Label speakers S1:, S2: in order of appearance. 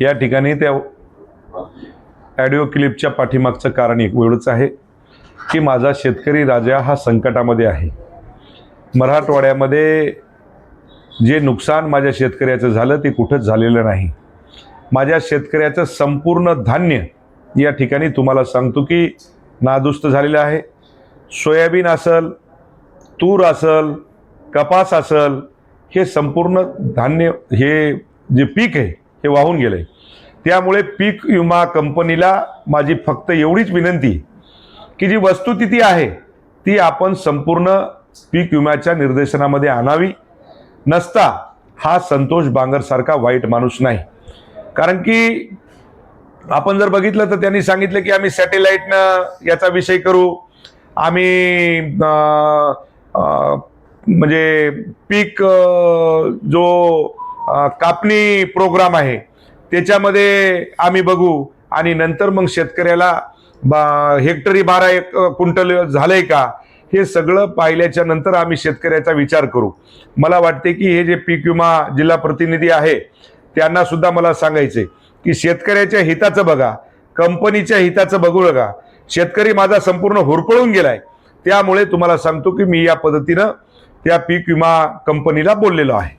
S1: या ठिकाणी त्या ॲडिओ क्लिपच्या पाठीमागचं कारण एक एवढंच आहे की माझा शेतकरी राजा हा संकटामध्ये आहे. मराठवाड्यामध्ये जे नुकसान माझ्या शेतकऱ्याचं झालं ते कुठंच झालेलं नाही. माझ्या शेतकऱ्याचं संपूर्ण धान्य या ठिकाणी तुम्हाला सांगतो की नादुस्त झालेलं आहे. सोयाबीन असल तूर असल कपास असल हे संपूर्ण धान्य हे जे पीक आहे हे वाहून गेलं. आहे त्यामुळे पीक विमा कंपनीला माझी फक्त एवढीच विनंती की जी वस्तुस्थिती आहे ती आपण संपूर्ण पीक विम्याच्या निर्देशनामध्ये आणावी. नसता हा संतोष बांगरसारखा वाईट माणूस नाही. कारण की आपण जर बघितलं तर त्यांनी सांगितलं की आम्ही सॅटेलाईटनं याचा विषय करू. आम्ही म्हणजे पीक जो कापणी प्रोग्राम आहे. त्याच्यामध्ये आम्ही बघू आणि नंतर मग शेतकऱ्याला बा हेक्टरी बारा एक क्विंटल झालंय का? हे सगळं पाहिल्याच्या नंतर आम्ही शेतकऱ्याचा विचार करू. मला वाटते की हे जे पीक विमा जिल्हा प्रतिनिधी आहे त्यांना सुद्धा मला सांगायचे की शेतकऱ्याच्या हिताचं बघा कंपनीच्या हिताचं बघू बघा शेतकरी माझा संपूर्ण होरपळून गेलाय. त्यामुळे तुम्हाला सांगतो की मी या पद्धतीनं त्या पीक विमा कंपनीला बोललेलो आहे.